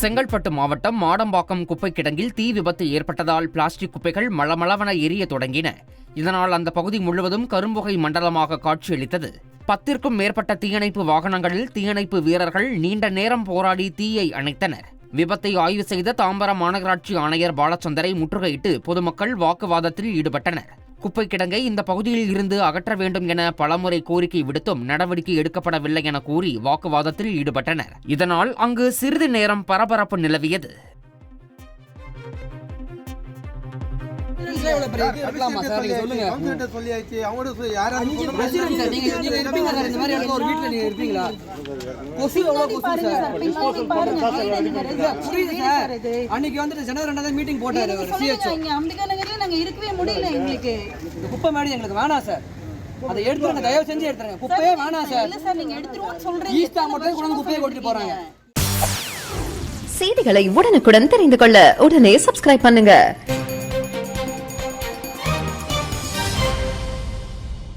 செங்கல்பட்டு மாவட்டம் மாடம்பாக்கம் குப்பை கிடங்கில் தீ விபத்து ஏற்பட்டதால் பிளாஸ்டிக் குப்பைகள் மளமளவென எரிய தொடங்கின. இதனால் அந்த பகுதி முழுவதும் கரும்புகை மண்டலமாக காட்சியளித்தது. பத்திற்கும் மேற்பட்ட தீயணைப்பு வாகனங்களில் தீயணைப்பு வீரர்கள் நீண்ட நேரம் போராடி தீயை அணைத்தனர். விபத்தை ஆய்வு செய்த தாம்பரம் மாநகராட்சி ஆணையர் பாலச்சந்தரை முற்றுகையிட்டு பொதுமக்கள் வாக்குவாதத்தில் ஈடுபட்டனர். குப்பை கிடங்கை இந்த பகுதியில் இருந்து அகற்ற வேண்டும் என பலமுறை கோரிக்கை விடுத்தும் நடவடிக்கை எடுக்கப்படவில்லை என கூறி வாக்குவாதத்தில் ஈடுபட்டனர். இதனால் அங்கு சிறிது நேரம் பரபரப்பு நிலவியது. அன்னைக்கு வந்துட்டு ஜனவரி ரெண்டாவது மீட்டிங் போட்டாரு அவர் சிஹெச்ஓ இங்க அம்பிகா நகர்ல நாங்க இருக்கவே முடியல எங்களுக்கு இந்த குப்பை மேடு எங்களுக்கு வேணாம் சார். அதை எடுத்துருங்க தயவு செஞ்சு எடுத்துருங்க. குப்பையே வேணாம் சார். இல்ல சார் நீங்க எடுத்துருவோம்னு சொல்றீங்க. ஈஸ்டா மட்டும் கொண்டு குப்பையை கொட்டிட்டு போறாங்க. செய்திகளை உடனுக்குடன் தெரிந்து கொள்ள உடனே சப்ஸ்கிரைப் பண்ணுங்க.